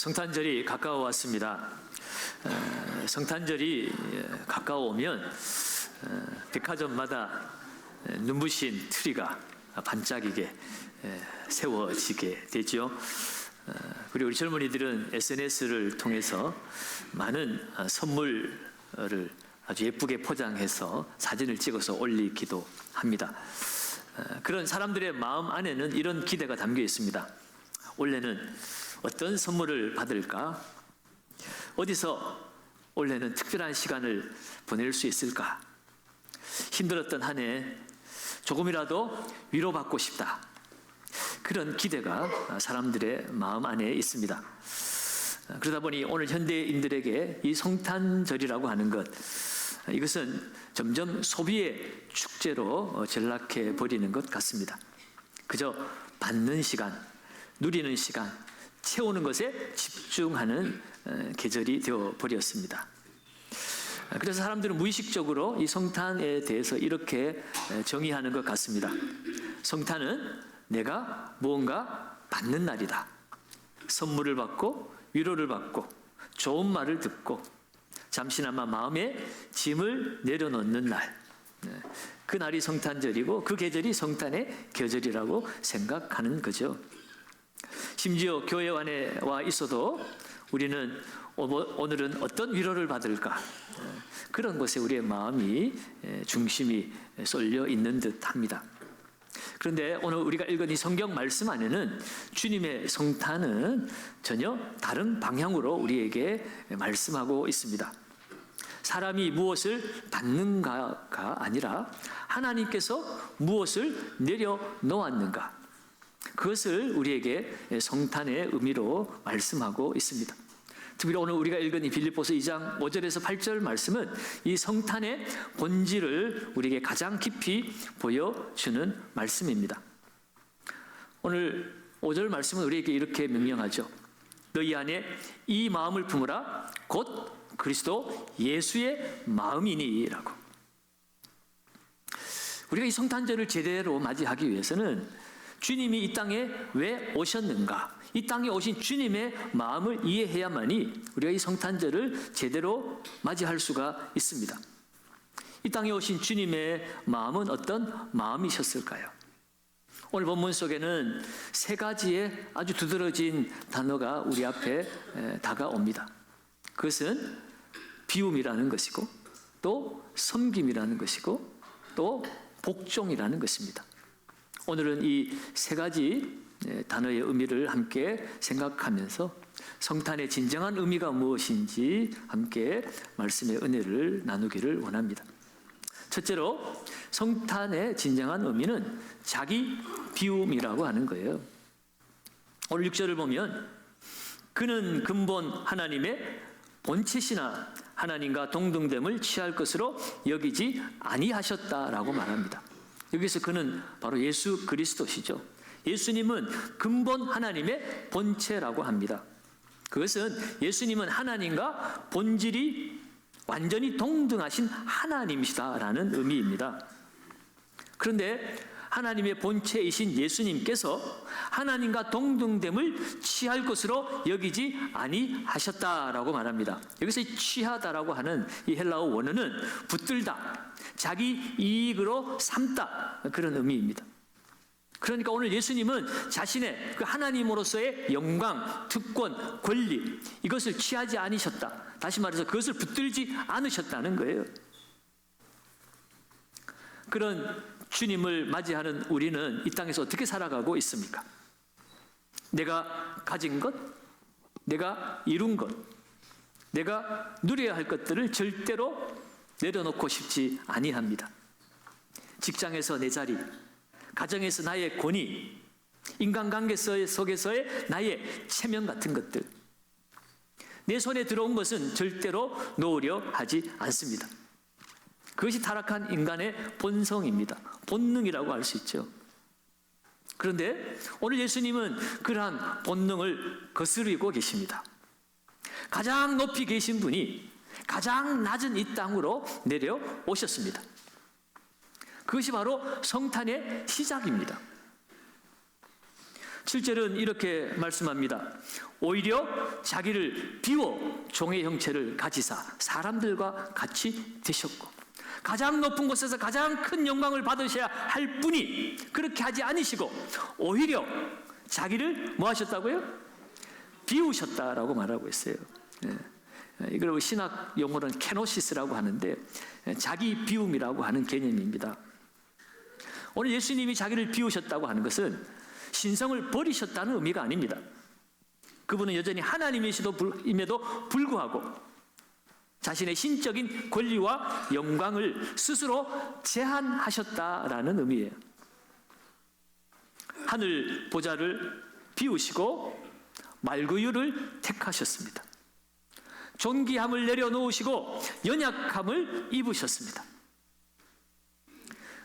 성탄절이 가까워 왔습니다. 어, 성탄절이 예, 가까워오면 어, 백화점마다 예, 눈부신 트리가 반짝이게 예, 세워지게 되죠. 어, 그리고 우리 젊은이들은 SNS를 통해서 많은 어, 선물을 아주 예쁘게 포장해서 사진을 찍어서 올리기도 합니다. 어, 그런 사람들의 마음 안에는 이런 기대가 담겨 있습니다. 올해는 어떤 선물을 받을까? 어디서 올해는 특별한 시간을 보낼 수 있을까? 힘들었던 한 해 조금이라도 위로받고 싶다. 그런 기대가 사람들의 마음 안에 있습니다. 그러다 보니 오늘 현대인들에게 이 성탄절이라고 하는 것, 이것은 점점 소비의 축제로 전락해 버리는 것 같습니다. 그저 받는 시간, 누리는 시간, 채우는 것에 집중하는 어, 계절이 되어 버렸습니다. 그래서 사람들은 무의식적으로 이 성탄에 대해서 이렇게 정의하는 것 같습니다. 성탄은 내가 무언가 받는 날이다. 선물을 받고 위로를 받고 좋은 말을 듣고 잠시나마 마음에 짐을 내려놓는 날. 네. 그 날이 성탄절이고 그 계절이 성탄의 계절이라고 생각하는 거죠. 심지어 교회 안에 와 있어도 우리는 오늘은 어떤 위로를 받을까? 그런 것에 우리의 마음이 중심이 쏠려 있는 듯 합니다. 그런데 오늘 우리가 읽은 이 성경 말씀 안에는 주님의 성탄은 전혀 다른 방향으로 우리에게 말씀하고 있습니다. 사람이 무엇을 받는가가 아니라 하나님께서 무엇을 내려 놓았는가. 그것을 우리에게 성탄의 의미로 말씀하고 있습니다. 특별히 오늘 우리가 읽은 이 빌립보서 2장 5절에서 8절 말씀은 이 성탄의 본질을 우리에게 가장 깊이 보여주는 말씀입니다. 오늘 5절 말씀은 우리에게 이렇게 명령하죠. 너희 안에 이 마음을 품으라 곧 그리스도 예수의 마음이니라고. 우리가 이 성탄절을 제대로 맞이하기 위해서는 주님이 이 땅에 왜 오셨는가? 이 땅에 오신 주님의 마음을 이해해야만이 우리가 이 성탄절을 제대로 맞이할 수가 있습니다. 이 땅에 오신 주님의 마음은 어떤 마음이셨을까요? 오늘 본문 속에는 세 가지의 아주 두드러진 단어가 우리 앞에 다가옵니다. 그것은 비움이라는 것이고, 또 섬김이라는 것이고, 또 복종이라는 것입니다. 오늘은 이 세 가지 예, 단어의 의미를 함께 생각하면서 성탄의 진정한 의미가 무엇인지 함께 말씀의 은혜를 나누기를 원합니다. 첫째로 성탄의 진정한 의미는 자기 비움이라고 하는 거예요. 오늘 6절을 보면 그는 근본 하나님의 본체시나 하나님과 동등됨을 취할 것으로 여기지 아니하셨다라고 말합니다. 여기서 그는 바로 예수 그리스도시죠. 예수님은 근본 하나님의 본체라고 합니다. 그것은 예수님은 하나님과 본질이 완전히 동등하신 하나님이시다라는 의미입니다. 그런데 하나님의 본체이신 예수님께서 하나님과 동등됨을 취할 것으로 여기지 아니하셨다라고 말합니다. 여기서 취하다라고 하는 이 헬라어 원어는 붙들다, 자기 이익으로 삼다 그런 의미입니다. 그러니까 오늘 예수님은 자신의 그 하나님으로서의 영광, 특권, 권리 이것을 취하지 않으셨다. 다시 말해서 그것을 붙들지 않으셨다는 거예요. 그런 주님을 맞이하는 우리는 이 땅에서 어떻게 살아가고 있습니까? 내가 가진 것, 내가 이룬 것, 내가 누려야 할 것들을 절대로 내려놓고 싶지 아니합니다. 직장에서 내 자리, 가정에서 나의 권위, 인간관계 속에서의 나의 체면 같은 것들. 내 손에 들어온 것은 절대로 놓으려 하지 않습니다. 그것이 타락한 인간의 본성입니다. 본능이라고 할 수 있죠. 그런데 오늘 예수님은 그러한 본능을 거스르고 계십니다. 가장 높이 계신 분이 가장 낮은 이 땅으로 내려오셨습니다. 그것이 바로 성탄의 시작입니다. 7절은 이렇게 말씀합니다. 오히려 자기를 비워 종의 형체를 가지사 사람들과 같이 되셨고 가장 높은 곳에서 가장 큰 영광을 받으셔야 할 분이 그렇게 하지 않으시고 오히려 자기를 뭐 하셨다고요? 비우셨다라고 말하고 있어요. 예. 이걸 신학 용어로는 케노시스라고 하는데 예, 자기 비움이라고 하는 개념입니다. 오늘 예수님이 자기를 비우셨다고 하는 것은 신성을 버리셨다는 의미가 아닙니다. 그분은 여전히 하나님이시도임에도 불구하고 자신의 신적인 권리와 영광을 스스로 제한하셨다라는 의미예요. 하늘 보좌를 비우시고 말구유를 택하셨습니다. 존귀함을 내려놓으시고 연약함을 입으셨습니다.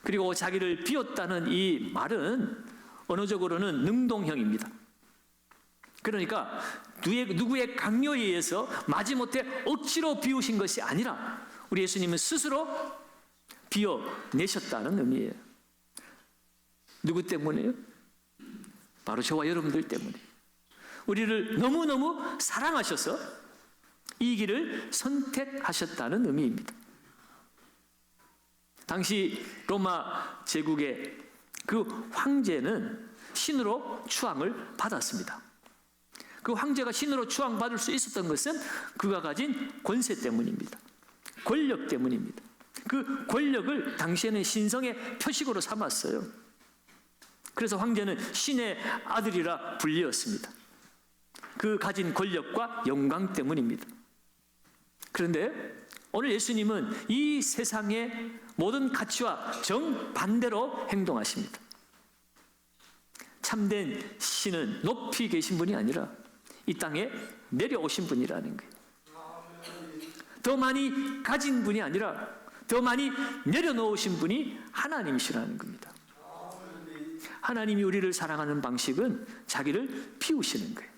그리고 자기를 비웠다는 이 말은 언어적으로는 능동형입니다. 그러니까 누구의, 강요에 의해서 마지못해 억지로 비우신 것이 아니라 우리 예수님은 스스로 비워내셨다는 의미예요. 누구 때문에요? 바로 저와 여러분들 때문에. 우리를 너무너무 사랑하셔서 이 길을 선택하셨다는 의미입니다. 당시 로마 제국의 그 황제는 신으로 추앙을 받았습니다. 그 황제가 신으로 추앙받을 수 있었던 것은 그가 가진 권세 때문입니다. 권력 때문입니다. 그 권력을 당시에는 신성의 표식으로 삼았어요. 그래서 황제는 신의 아들이라 불리었습니다. 그 가진 권력과 영광 때문입니다. 그런데 오늘 예수님은 이 세상의 모든 가치와 정반대로 행동하십니다. 참된 신은 높이 계신 분이 아니라 이 땅에 내려오신 분이라는 거예요. 더 많이 가진 분이 아니라 더 많이 내려놓으신 분이 하나님이시라는 겁니다. 하나님이 우리를 사랑하는 방식은 자기를 비우시는 거예요.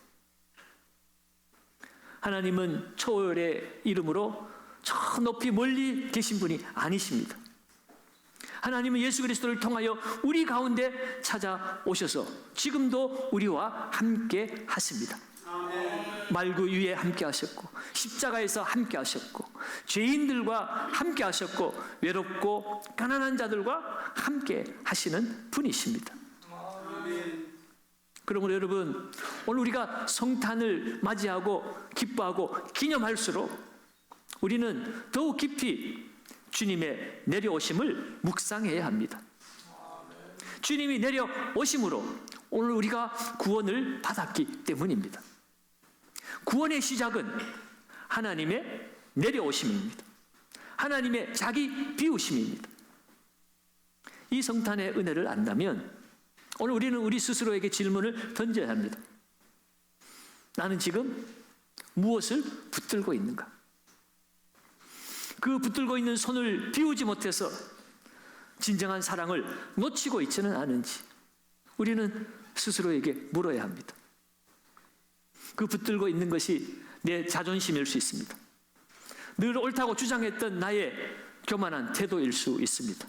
하나님은 초월의 이름으로 저 높이 멀리 계신 분이 아니십니다. 하나님은 예수 그리스도를 통하여 우리 가운데 찾아오셔서 지금도 우리와 함께 하십니다. 말구 위에 함께 하셨고 십자가에서 함께 하셨고 죄인들과 함께 하셨고 외롭고 가난한 자들과 함께 하시는 분이십니다. 그러므로 여러분 오늘 우리가 성탄을 맞이하고 기뻐하고 기념할수록 우리는 더욱 깊이 주님의 내려오심을 묵상해야 합니다. 주님이 내려오심으로 오늘 우리가 구원을 받았기 때문입니다. 구원의 시작은 하나님의 내려오심입니다. 하나님의 자기 비우심입니다. 이 성탄의 은혜를 안다면 오늘 우리는 우리 스스로에게 질문을 던져야 합니다. 나는 지금 무엇을 붙들고 있는가? 그 붙들고 있는 손을 비우지 못해서 진정한 사랑을 놓치고 있지는 않은지 우리는 스스로에게 물어야 합니다. 그 붙들고 있는 것이 내 자존심일 수 있습니다. 늘 옳다고 주장했던 나의 교만한 태도일 수 있습니다.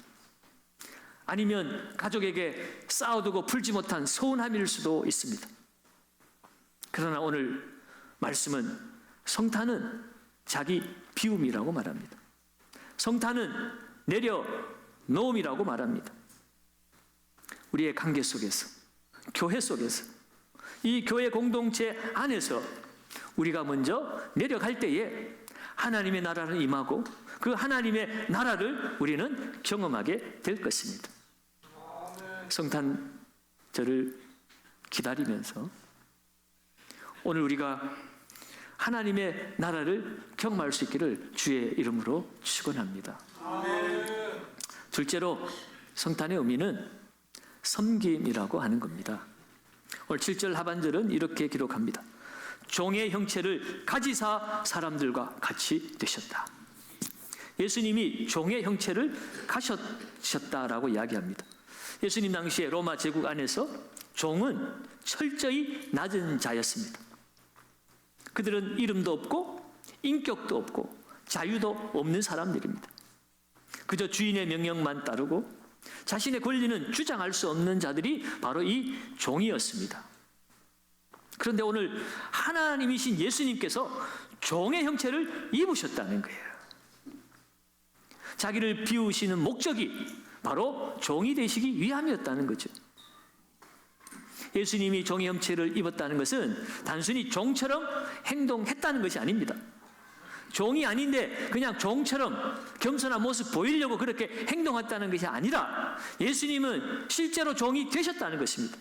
아니면 가족에게 쌓아두고 풀지 못한 서운함일 수도 있습니다. 그러나 오늘 말씀은 성탄은 자기 비움이라고 말합니다. 성탄은 내려 놓음이라고 말합니다. 우리의 관계 속에서, 교회 속에서, 이 교회 공동체 안에서 우리가 먼저 내려갈 때에 하나님의 나라를 임하고 그 하나님의 나라를 우리는 경험하게 될 것입니다. 성탄절을 기다리면서 오늘 우리가 하나님의 나라를 경험할 수 있기를 주의 이름으로 축원합니다. 둘째로 성탄의 의미는 섬김이라고 하는 겁니다. 오늘 7절 하반절은 이렇게 기록합니다. 종의 형체를 가지사 사람들과 같이 되셨다. 예수님이 종의 형체를 가셨다라고 이야기합니다. 예수님 당시에 로마 제국 안에서 종은 철저히 낮은 자였습니다. 그들은 이름도 없고 인격도 없고 자유도 없는 사람들입니다. 그저 주인의 명령만 따르고 자신의 권리는 주장할 수 없는 자들이 바로 이 종이었습니다. 그런데 오늘 하나님이신 예수님께서 종의 형체를 입으셨다는 거예요. 자기를 비우시는 목적이 바로 종이 되시기 위함이었다는 거죠. 예수님이 종의 형체를 입었다는 것은 단순히 종처럼 행동했다는 것이 아닙니다. 종이 아닌데 그냥 종처럼 겸손한 모습 보이려고 그렇게 행동했다는 것이 아니라 예수님은 실제로 종이 되셨다는 것입니다.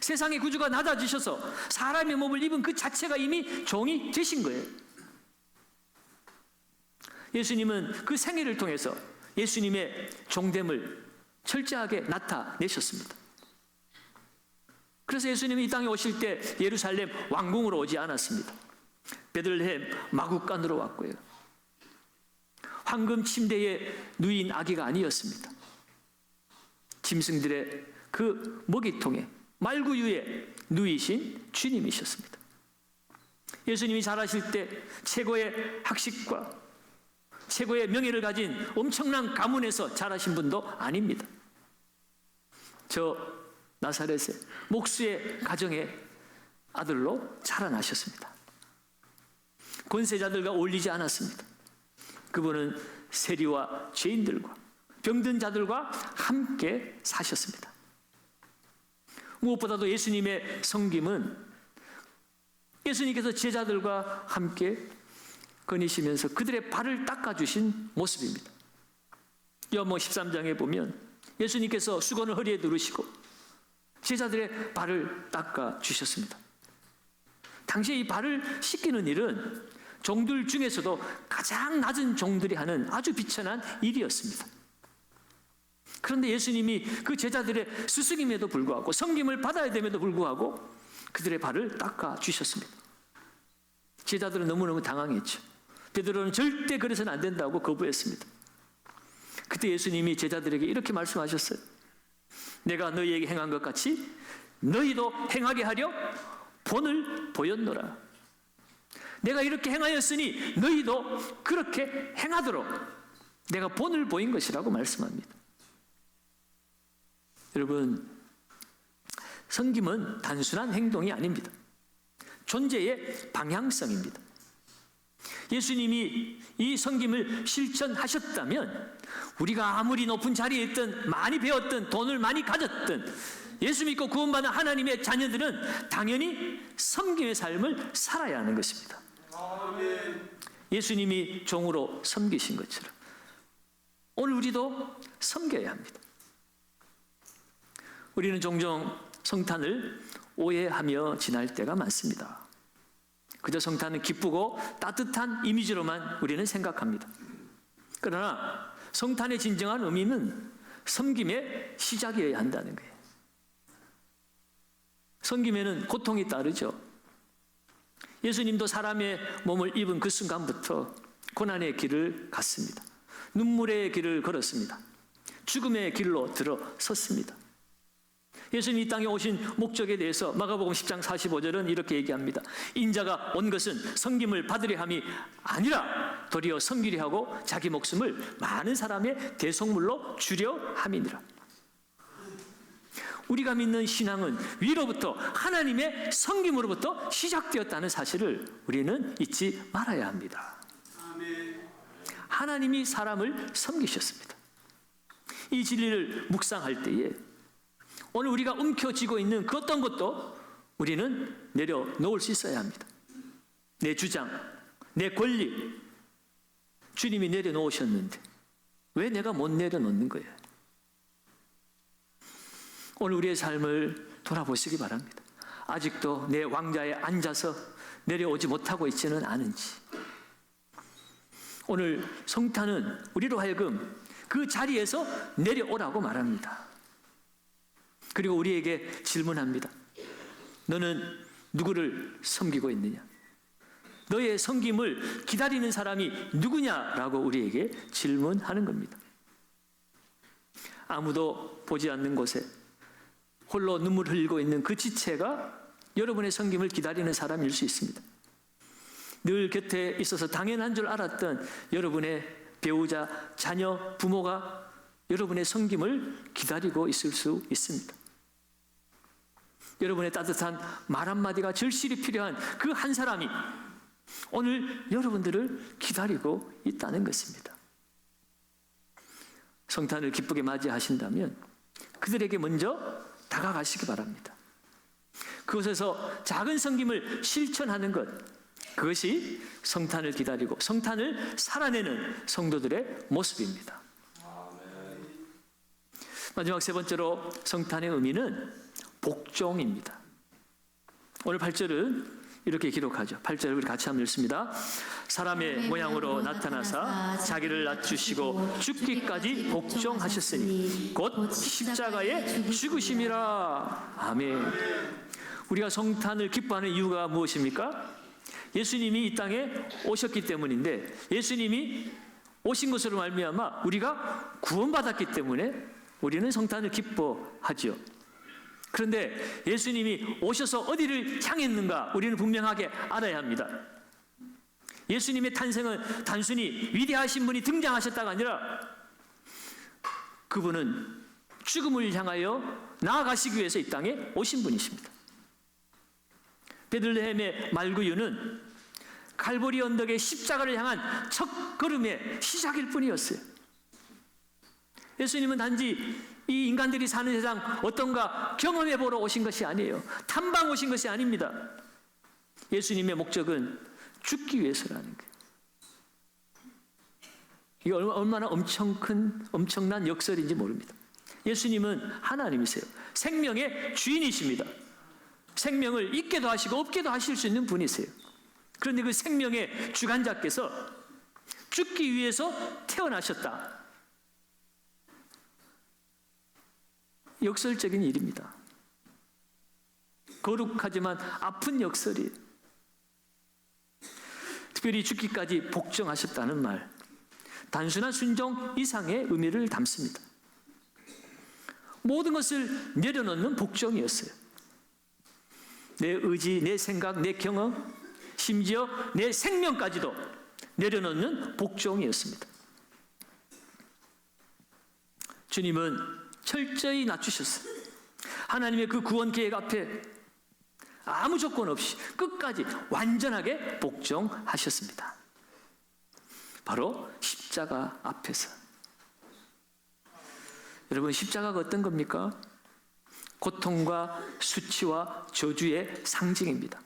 세상의 구주가 낮아지셔서 사람의 몸을 입은 그 자체가 이미 종이 되신 거예요. 예수님은 그 생애를 통해서 예수님의 종됨을 철저하게 나타내셨습니다. 그래서 예수님이 이 땅에 오실 때 예루살렘 왕궁으로 오지 않았습니다. 베들레헴 마국간으로 왔고요. 황금 침대에 누인 아기가 아니었습니다. 짐승들의 그 먹이통에 말구유에 누이신 주님이셨습니다. 예수님이 자라실 때 최고의 학식과 최고의 명예를 가진 엄청난 가문에서 자라신 분도 아닙니다. 저 나사렛의 목수의 가정의 아들로 자라나셨습니다. 권세자들과 어울리지 않았습니다. 그분은 세리와 죄인들과 병든 자들과 함께 사셨습니다. 무엇보다도 예수님의 성김은 예수님께서 제자들과 함께 거니시면서 그들의 발을 닦아주신 모습입니다. 요한복 13장에 보면 예수님께서 수건을 허리에 두르시고 제자들의 발을 닦아주셨습니다. 당시에 이 발을 씻기는 일은 종들 중에서도 가장 낮은 종들이 하는 아주 비천한 일이었습니다. 그런데 예수님이 그 제자들의 스승임에도 불구하고 성김을 받아야 됨에도 불구하고 그들의 발을 닦아 주셨습니다. 제자들은 너무너무 당황했죠. 베드로는 절대 그래서는 안 된다고 거부했습니다. 그때 예수님이 제자들에게 이렇게 말씀하셨어요. 내가 너희에게 행한 것 같이 너희도 행하게 하려 본을 보였노라. 내가 이렇게 행하였으니 너희도 그렇게 행하도록 내가 본을 보인 것이라고 말씀합니다. 여러분, 성김은 단순한 행동이 아닙니다. 존재의 방향성입니다. 예수님이 이 성김을 실천하셨다면 우리가 아무리 높은 자리에 있든 많이 배웠든 돈을 많이 가졌든 예수 믿고 구원받은 하나님의 자녀들은 당연히 섬김의 삶을 살아야 하는 것입니다. 예수님이 종으로 섬기신 것처럼 오늘 우리도 섬겨야 합니다. 우리는 종종 성탄을 오해하며 지날 때가 많습니다. 그저 성탄은 기쁘고 따뜻한 이미지로만 우리는 생각합니다. 그러나 성탄의 진정한 의미는 섬김의 시작이어야 한다는 거예요. 섬김에는 고통이 따르죠. 예수님도 사람의 몸을 입은 그 순간부터 고난의 길을 갔습니다. 눈물의 길을 걸었습니다. 죽음의 길로 들어섰습니다. 예수님 이 땅에 오신 목적에 대해서 마가복음 10장 45절은 이렇게 얘기합니다. 인자가 온 것은 섬김을 받으려 함이 아니라 도리어 섬기려 하고 자기 목숨을 많은 사람의 대속물로 주려 함이니라. 우리가 믿는 신앙은 위로부터 하나님의 섬김으로부터 시작되었다는 사실을 우리는 잊지 말아야 합니다. 하나님이 사람을 섬기셨습니다. 이 진리를 묵상할 때에 오늘 우리가 움켜쥐고 있는 그 어떤 것도 우리는 내려놓을 수 있어야 합니다. 내 주장, 내 권리, 주님이 내려놓으셨는데 왜 내가 못 내려놓는 거예요? 오늘 우리의 삶을 돌아보시기 바랍니다. 아직도 내 왕자에 앉아서 내려오지 못하고 있지는 않은지. 오늘 성탄은 우리로 하여금 그 자리에서 내려오라고 말합니다. 그리고 우리에게 질문합니다. 너는 누구를 섬기고 있느냐? 너의 섬김을 기다리는 사람이 누구냐라고 우리에게 질문하는 겁니다. 아무도 보지 않는 곳에 홀로 눈물 흘리고 있는 그 지체가 여러분의 섬김을 기다리는 사람일 수 있습니다. 늘 곁에 있어서 당연한 줄 알았던 여러분의 배우자, 자녀, 부모가 여러분의 섬김을 기다리고 있을 수 있습니다. 여러분의 따뜻한 말 한마디가 절실히 필요한 그 한 사람이 오늘 여러분들을 기다리고 있다는 것입니다. 성탄을 기쁘게 맞이하신다면 그들에게 먼저 다가가시기 바랍니다. 그곳에서 작은 성김을 실천하는 것, 그것이 성탄을 기다리고 성탄을 살아내는 성도들의 모습입니다. 마지막 세 번째로 성탄의 의미는 복종입니다. 오늘 8절은 이렇게 기록하죠. 8절을 우리 같이 한번 읽습니다. 사람의 모양으로 나타나사 자기를 낮추시고 죽기까지 복종하셨으니 곧 십자가의 죽으심이라. 아멘. 우리가 성탄을 기뻐하는 이유가 무엇입니까? 예수님이 이 땅에 오셨기 때문인데 예수님이 오신 것으로 말미암아 우리가 구원받았기 때문에 우리는 성탄을 기뻐하죠. 그런데 예수님이 오셔서 어디를 향했는가 우리는 분명하게 알아야 합니다. 예수님의 탄생은 단순히 위대하신 분이 등장하셨다가 아니라 그분은 죽음을 향하여 나아가시기 위해서 이 땅에 오신 분이십니다. 베들레헴의 말구유는 칼보리 언덕의 십자가를 향한 첫 걸음의 시작일 뿐이었어요. 예수님은 단지 이 인간들이 사는 세상 어떤가 경험해 보러 오신 것이 아니에요. 탐방 오신 것이 아닙니다. 예수님의 목적은 죽기 위해서라는 거예요. 이게 얼마나 엄청 큰, 엄청난 역설인지 모릅니다. 예수님은 하나님이세요. 생명의 주인이십니다. 생명을 있게도 하시고 없게도 하실 수 있는 분이세요. 그런데 그 생명의 주관자께서 죽기 위해서 태어나셨다. 역설적인 일입니다. 거룩하지만 아픈 역설이에요. 특별히 죽기까지 복종하셨다는 말. 단순한 순종 이상의 의미를 담습니다. 모든 것을 내려놓는 복종이었어요. 내 의지, 내 생각, 내 경험, 심지어 내 생명까지도 내려놓는 복종이었습니다. 주님은 철저히 낮추셨어요. 하나님의 그 구원 계획 앞에 아무 조건 없이 끝까지 완전하게 복종하셨습니다. 바로 십자가 앞에서. 여러분, 십자가가 어떤 겁니까? 고통과 수치와 저주의 상징입니다.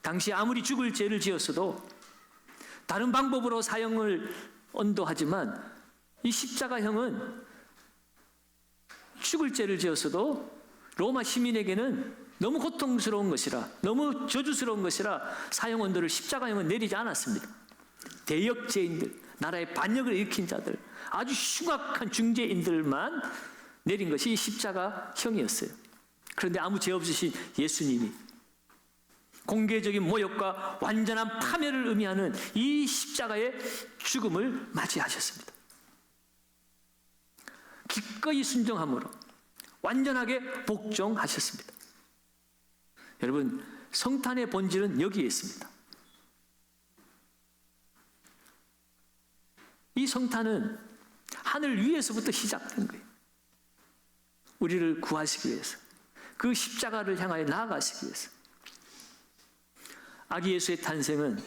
당시 아무리 죽을 죄를 지었어도 다른 방법으로 사형을 언도하지만 이 십자가형은 죽을 죄를 지었어도 로마 시민에게는 너무 고통스러운 것이라 너무 저주스러운 것이라 사형 언도를 십자가형은 내리지 않았습니다. 대역죄인들, 나라의 반역을 일으킨 자들, 아주 흉악한 중죄인들만 내린 것이 십자가형이었어요. 그런데 아무 죄 없으신 예수님이 공개적인 모욕과 완전한 파멸을 의미하는 이 십자가의 죽음을 맞이하셨습니다. 기꺼이 순종함으로 완전하게 복종하셨습니다. 여러분, 성탄의 본질은 여기에 있습니다. 이 성탄은 하늘 위에서부터 시작된 거예요. 우리를 구하시기 위해서. 그 십자가를 향하여 나아가시기 위해서. 아기 예수의 탄생은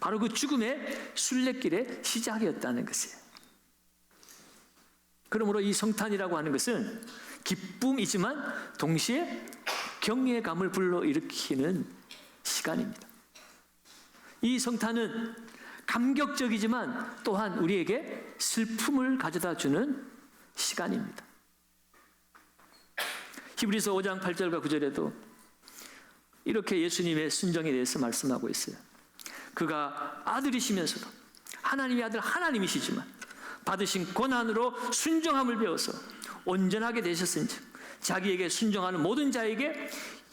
바로 그 죽음의 순례길의 시작이었다는 것이에요. 그러므로 이 성탄이라고 하는 것은 기쁨이지만 동시에 경외감을 불러일으키는 시간입니다. 이 성탄은 감격적이지만 또한 우리에게 슬픔을 가져다 주는 시간입니다. 히브리서 5장 8절과 9절에도 이렇게 예수님의 순정에 대해서 말씀하고 있어요. 그가 아들이시면서도 하나님의 아들 하나님이시지만 받으신 고난으로 순정함을 배워서 온전하게 되셨은즉 자기에게 순정하는 모든 자에게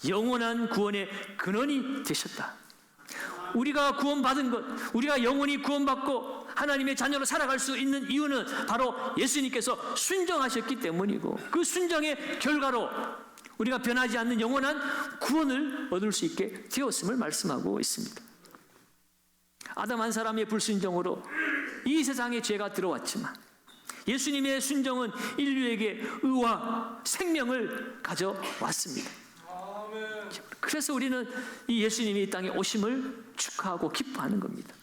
영원한 구원의 근원이 되셨다. 우리가 구원받은 것, 우리가 영원히 구원받고 하나님의 자녀로 살아갈 수 있는 이유는 바로 예수님께서 순정하셨기 때문이고 그 순정의 결과로 우리가 변하지 않는 영원한 구원을 얻을 수 있게 되었음을 말씀하고 있습니다. 아담 한 사람의 불순종으로 이 세상에 죄가 들어왔지만 예수님의 순종은 인류에게 의와 생명을 가져왔습니다. 그래서 우리는 이 예수님이 이 땅에 오심을 축하하고 기뻐하는 겁니다.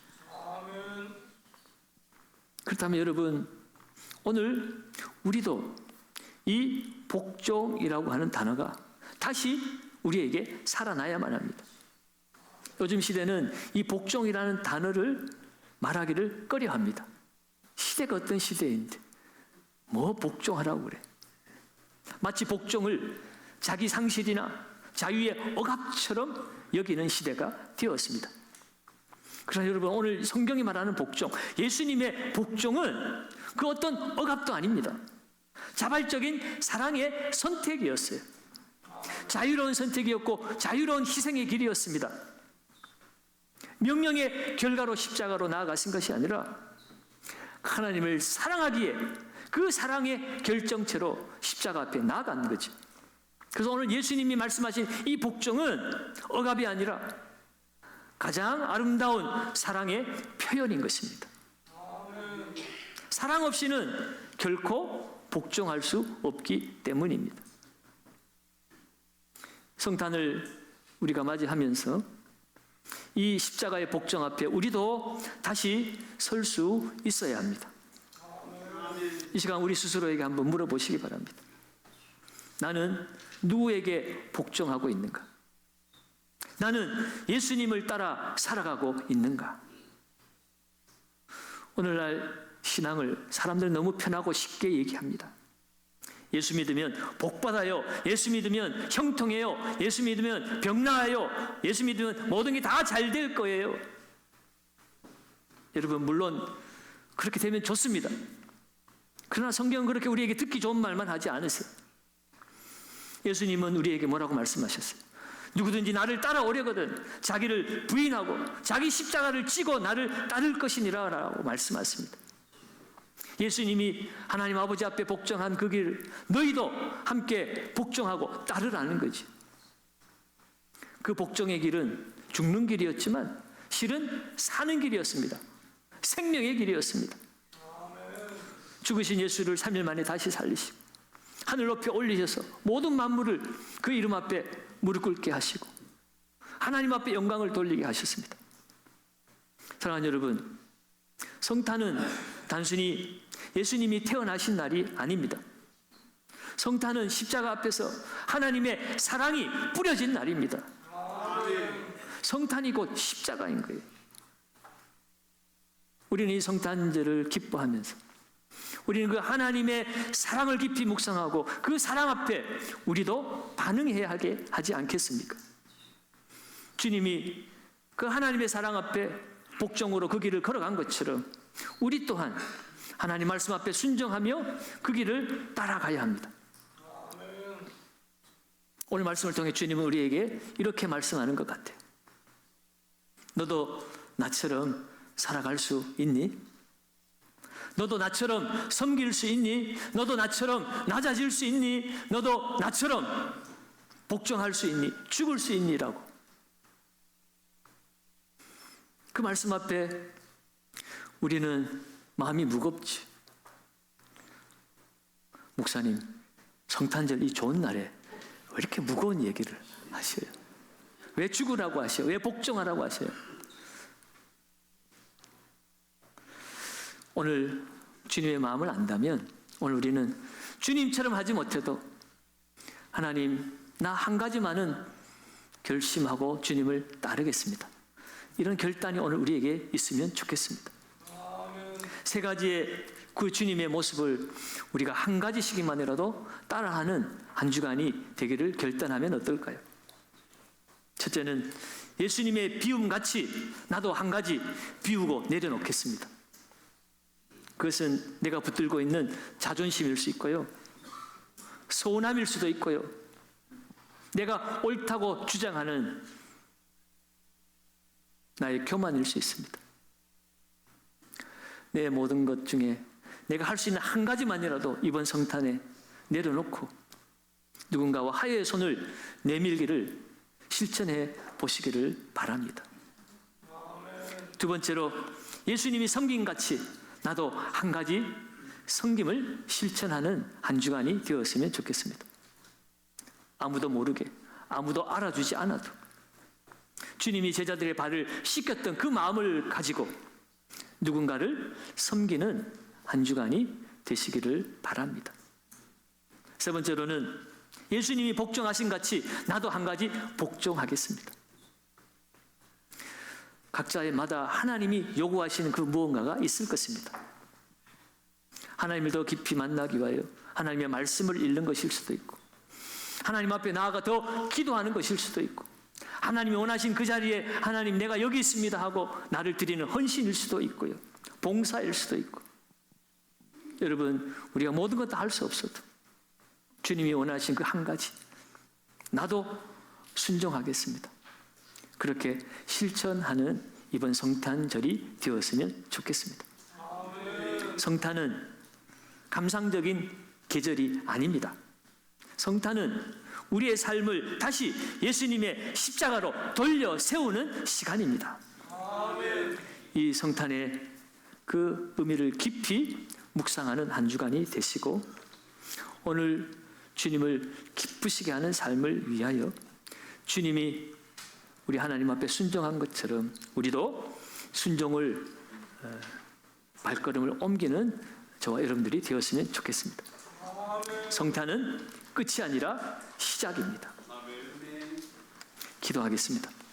그렇다면 여러분 오늘 우리도 이 복종이라고 하는 단어가 다시 우리에게 살아나야만 합니다. 요즘 시대는 이 복종이라는 단어를 말하기를 꺼려 합니다. 시대가 어떤 시대인데 뭐 복종하라고 그래? 마치 복종을 자기 상실이나 자유의 억압처럼 여기는 시대가 되었습니다. 그러나 여러분 오늘 성경이 말하는 복종, 예수님의 복종은 그 어떤 억압도 아닙니다. 자발적인 사랑의 선택이었어요. 자유로운 선택이었고 자유로운 희생의 길이었습니다. 명령의 결과로 십자가로 나아가신 것이 아니라 하나님을 사랑하기에 그 사랑의 결정체로 십자가 앞에 나아간 거죠. 그래서 오늘 예수님이 말씀하신 이 복종은 억압이 아니라 가장 아름다운 사랑의 표현인 것입니다. 사랑 없이는 결코 복종할 수 없기 때문입니다. 성탄을 우리가 맞이하면서 이 십자가의 복종 앞에 우리도 다시 설 수 있어야 합니다. 이 시간 우리 스스로에게 한번 물어보시기 바랍니다. 나는 누구에게 복종하고 있는가? 나는 예수님을 따라 살아가고 있는가? 오늘날 신앙을 사람들 너무 편하고 쉽게 얘기합니다. 예수 믿으면 복 받아요. 예수 믿으면 형통해요. 예수 믿으면 병 나아요. 예수 믿으면 모든 게 다 잘 될 거예요. 여러분 물론 그렇게 되면 좋습니다. 그러나 성경은 그렇게 우리에게 듣기 좋은 말만 하지 않으세요. 예수님은 우리에게 뭐라고 말씀하셨어요? 누구든지 나를 따라오려거든 자기를 부인하고 자기 십자가를 지고 나를 따를 것이니라라고 말씀하십니다. 예수님이 하나님 아버지 앞에 복종한 그 길을 너희도 함께 복종하고 따르라는 거지. 그 복종의 길은 죽는 길이었지만 실은 사는 길이었습니다. 생명의 길이었습니다. 죽으신 예수를 3일 만에 다시 살리시고 하늘 높이 올리셔서 모든 만물을 그 이름 앞에 무릎 꿇게 하시고 하나님 앞에 영광을 돌리게 하셨습니다. 사랑하는 여러분, 성탄은 단순히 예수님이 태어나신 날이 아닙니다. 성탄은 십자가 앞에서 하나님의 사랑이 뿌려진 날입니다. 성탄이 곧 십자가인 거예요. 우리는 이 성탄절을 기뻐하면서 우리는 그 하나님의 사랑을 깊이 묵상하고 그 사랑 앞에 우리도 반응해야 하게 하지 않겠습니까? 주님이 그 하나님의 사랑 앞에 복종으로 그 길을 걸어간 것처럼 우리 또한 하나님 말씀 앞에 순종하며 그 길을 따라가야 합니다. 오늘 말씀을 통해 주님은 우리에게 이렇게 말씀하는 것 같아요. 너도 나처럼 살아갈 수 있니? 너도 나처럼 섬길 수 있니? 너도 나처럼 낮아질 수 있니? 너도 나처럼 복종할 수 있니? 죽을 수 있니라고. 그 말씀 앞에 우리는 마음이 무겁지. 목사님, 성탄절 이 좋은 날에 왜 이렇게 무거운 얘기를 하셔요? 왜 죽으라고 하셔요? 왜 복종하라고 하셔요? 오늘 주님의 마음을 안다면 오늘 우리는 주님처럼 하지 못해도 하나님 나 한 가지만은 결심하고 주님을 따르겠습니다. 이런 결단이 오늘 우리에게 있으면 좋겠습니다. 세 가지의 그 주님의 모습을 우리가 한 가지씩만이라도 따라하는 한 주간이 되기를 결단하면 어떨까요? 첫째는 예수님의 비움 같이 나도 한 가지 비우고 내려놓겠습니다. 그것은 내가 붙들고 있는 자존심일 수 있고요. 소원함일 수도 있고요. 내가 옳다고 주장하는 나의 교만일 수 있습니다. 내 모든 것 중에 내가 할 수 있는 한 가지만이라도 이번 성탄에 내려놓고 누군가와 하여의 손을 내밀기를 실천해 보시기를 바랍니다. 두 번째로 예수님이 섬긴 같이 나도 한 가지 섬김을 실천하는 한 주간이 되었으면 좋겠습니다. 아무도 모르게 아무도 알아주지 않아도 주님이 제자들의 발을 씻겼던 그 마음을 가지고 누군가를 섬기는 한 주간이 되시기를 바랍니다. 세 번째로는 예수님이 복종하신 같이 나도 한 가지 복종하겠습니다. 각자의 마다 하나님이 요구하시는 그 무언가가 있을 것입니다. 하나님을 더 깊이 만나기 위하여 하나님의 말씀을 읽는 것일 수도 있고, 하나님 앞에 나아가 더 기도하는 것일 수도 있고, 하나님이 원하신 그 자리에 하나님 내가 여기 있습니다 하고 나를 드리는 헌신일 수도 있고요. 봉사일 수도 있고. 여러분, 우리가 모든 것 다 할 수 없어도 주님이 원하신 그 한 가지. 나도 순종하겠습니다. 그렇게 실천하는 이번 성탄절이 되었으면 좋겠습니다. 성탄은 감상적인 계절이 아닙니다. 성탄은 우리의 삶을 다시 예수님의 십자가로 돌려 세우는 시간입니다. 이 성탄의 그 의미를 깊이 묵상하는 한 주간이 되시고 오늘 주님을 기쁘시게 하는 삶을 위하여 주님이 우리 하나님 앞에 순종한 것처럼 우리도 순종을 어, 발걸음을 옮기는 저와 여러분들이 되었으면 좋겠습니다. 성탄은 끝이 아니라 시작입니다. 기도하겠습니다.